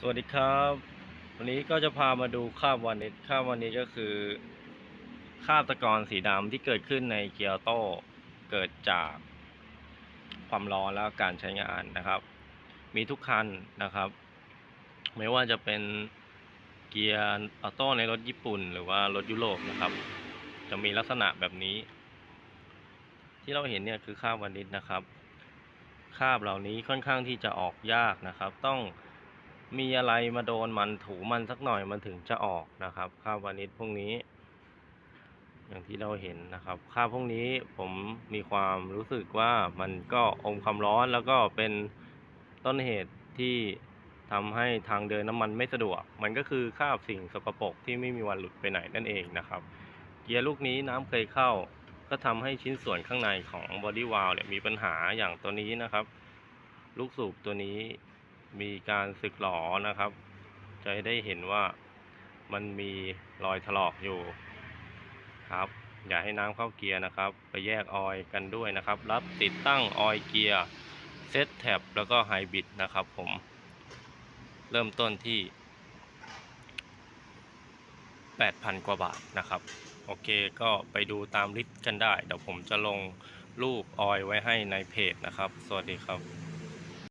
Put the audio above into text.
สวัสดีครับ วันนี้ก็จะพามาดูคาบวานิชคาบวานิชก็คือคาบตะกอนสีดำที่เกิดขึ้นในเกียร์โตเกิดจากความร้อนแล้วการใช้งานนะครับ มีทุกคันนะครับ ไม่ว่าจะเป็นเกียร์ออโต้ในรถญี่ปุ่น หรือว่ารถยุโรปนะครับ จะมีลักษณะแบบนี้ ที่เราเห็นเนี่ยคือคาบวานิชนะครับคาบเหล่านี้ค่อนข้างที่จะออกยากนะครับ ต้อง มีอะไรมาโดนมันถูมันสักหน่อยมันถึงจะออกนะครับคราบวานิชพวกนี้ อย่างที่เราเห็นนะครับคราพวกนี้ผมมีความรู้สึกว่ามันก็อมความร้อนแล้วก็เป็นต้นเหตุที่ทำให้ทางเดินน้ำมันไม่สะดวก มันก็คือคราบสิ่งสกปรกที่ไม่มีวันหลุดไปไหนนั่นเองนะครับ เกียร์ลูกนี้น้ำเคยเข้า ก็ทำให้ชิ้นส่วนข้างในของบอดี้วาลเนี่ยมีปัญหาอย่างตัวนี้นะครับ ลูกสูบตัวนี้ มีการสึกหรอนะครับ จะได้เห็นว่ามันมีรอยถลอกอยู่ครับ อย่าให้น้ำเข้าเกียร์นะครับ ไปแยกออยกันด้วยนะครับ รับติดตั้งออยเกียร์เซตแท็บแล้วก็ไฮบริดนะครับผมเริ่มต้นที่ 8,000 กว่าบาทนะครับ โอเคก็ไปดูตามลิสต์กันได้ เดี๋ยวผมจะลงรูปออยไว้ให้ในเพจนะครับ สวัสดีครับ